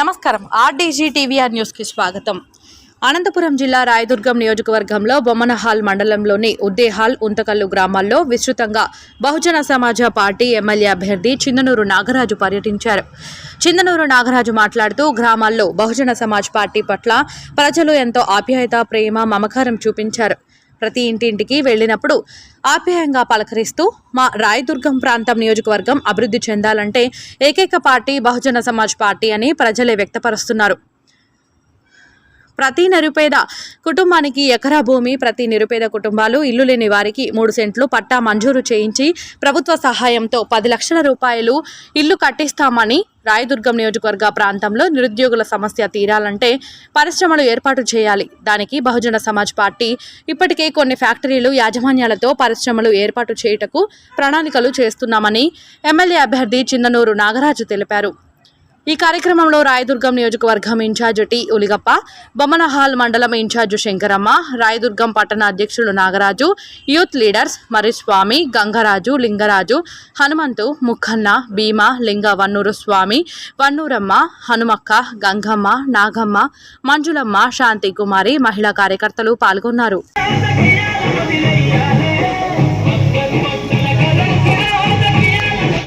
నమస్కారం. RDG TVR న్యూస్కి స్వాగతం. అనంతపురం జిల్లా రాయదుర్గం నియోజకవర్గంలో బొమ్మనహాల్ మండలంలోని ఉద్దేహాల్ ఉంతకల్లు గ్రామాల్లో విస్తృతంగా బహుజన సమాజ పార్టీ ఎమ్మెల్యే అభ్యర్థి చిందనూరు నాగరాజు పర్యటించారు. చిందనూరు నాగరాజు మాట్లాడుతూ గ్రామాల్లో బహుజన సమాజ్ పార్టీ పట్ల ప్రజలు ఎంతో ఆప్యాయత ప్రేమ మమకారం చూపించారు. ప్రతి ఇంటింటికి వెళ్ళినప్పుడు ఆప్యాయంగా పలకరిస్తూ మా రాయదుర్గం ప్రాంతం నియోజకవర్గం అభివృద్ధి చెందాలంటే ఏకైక పార్టీ బహుజన సమాజ్ పార్టీ అని ప్రజలే వ్యక్తపరుస్తున్నారు. ప్రతి నిరుపేద కుటుంబానికి ఎకరా భూమి ప్రతి నిరుపేద కుటుంబాలు ఇల్లు లేని వారికి మూడు సెంట్లు పట్టా మంజూరు చేయించి ప్రభుత్వ సహాయంతో పది లక్షల రూపాయలు ఇల్లు కట్టిస్తామని రాయదుర్గం నియోజకవర్గ ప్రాంతంలో నిరుద్యోగుల సమస్య తీరాలంటే పరిశ్రమలు ఏర్పాటు చేయాలి. దానికి బహుజన సమాజ్ పార్టీ ఇప్పటికే కొన్ని ఫ్యాక్టరీలు యాజమాన్యాలతో పరిశ్రమలు ఏర్పాటు చేయుటకు ప్రణాళికలు చేస్తున్నామని ఎమ్మెల్యే అభ్యర్థి చిన్ననూరు నాగరాజు తెలిపారు. ఈ కార్యక్రమంలో రాయదుర్గం నియోజకవర్గం ఇన్ఛార్జ్ టి ఉలిగప్ప బొమ్మనహాల్ మండలం ఇన్ఛార్జ్ శంకరమ్మ రాయదుర్గం పట్టణ అధ్యక్షులు నాగరాజు యూత్ లీడర్స్ మరిస్వామి గంగరాజు లింగరాజు హనుమంతు ముఖన్న భీమ లింగ వన్నూరు స్వామి వన్నూరమ్మ హనుమక్క గంగమ్మ నాగమ్మ మంజులమ్మ శాంతి కుమారి మహిళా కార్యకర్తలు పాల్గొన్నారు.